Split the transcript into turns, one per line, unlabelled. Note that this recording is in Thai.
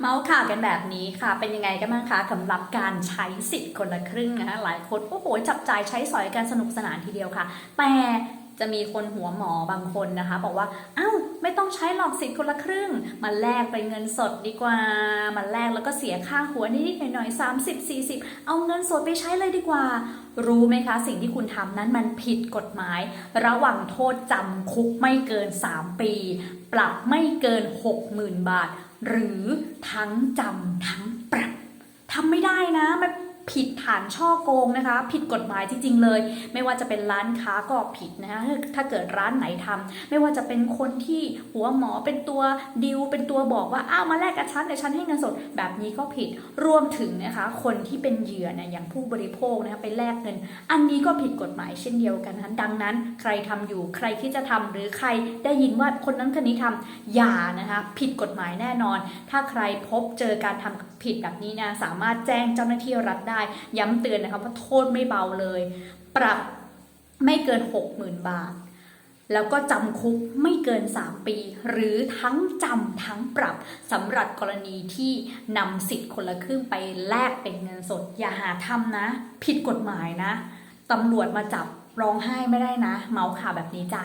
เมาส์ข่าวกันแบบนี้ค่ะ เป็นยังไงกันบ้างคะสำหรับการใช้สิทธิ์คนละครึ่งนะคะหลายคนโอ้โหจับจ่ายใช้สอยกันสนุกสนานทีเดียวค่ะ แต่จะมีคนหัวหมอบางคนนะคะ บอกว่าอ้าวไม่ต้องใช้หลอกสิทธิ์คนละครึ่ง มาแลกเป็นเงินสดดีกว่า มาแลกแล้วก็เสียค่าหัวนิดๆหน่อยๆ30 40เอาเงินสดไปใช้เลยดีกว่า รู้ไหมคะ สิ่งที่คุณทำนั้นมันผิดกฎหมาย ระหว่างโทษจำคุกไม่เกิน 3 ปี ปรับไม่เกิน 60,000 บาท หรือทั้งจำทั้งปรับทำไม่ได้นะ มัน ผิดฐานช่อโกงนะคะ ผิดกฎหมายจริงๆเลย ไม่ว่าจะเป็นร้านค้าก็ผิดนะคะถ้าเกิดร้านไหนทำไม่ว่าจะเป็นคนที่หัวหมอเป็นตัวดิวเป็นตัวบอกว่าอ้าวมาแลกกับฉันเดี๋ยวฉันให้เงินสดแบบนี้ก็ผิดรวมถึงนะคะ คนที่เป็นเหยื่อเนี่ยอย่างผู้บริโภคนะคะไปแลกเงิน อันนี้ก็ผิดกฎหมายเช่นเดียวกันนะะดังนั้น ใครทำอยู่ใครที่จะทำหรือใครได้ยินว่าคนนั้นคนนี้ทำอย่านะคะผิดกฎหมายแน่นอน ถ้าใครพบเจอการทำผิดแบบนี้นะสามารถแจ้งเจ้าหน้าที่รัฐได้ย้ำเตือนนะคะว่าโทษไม่เบาเลย ปรับไม่เกิน 60,000 บาท แล้วก็จำคุกไม่เกิน 3 ปี หรือทั้งจำทั้งปรับสำหรับกรณีที่นำสิทธิ์คนละครึ่งไปแลกเป็นเงินสด อย่าหาทำนะ ผิดกฎหมายนะตำรวจมาจับร้องไห้ไม่ได้นะ เมาข่าวแบบนี้จ้ะ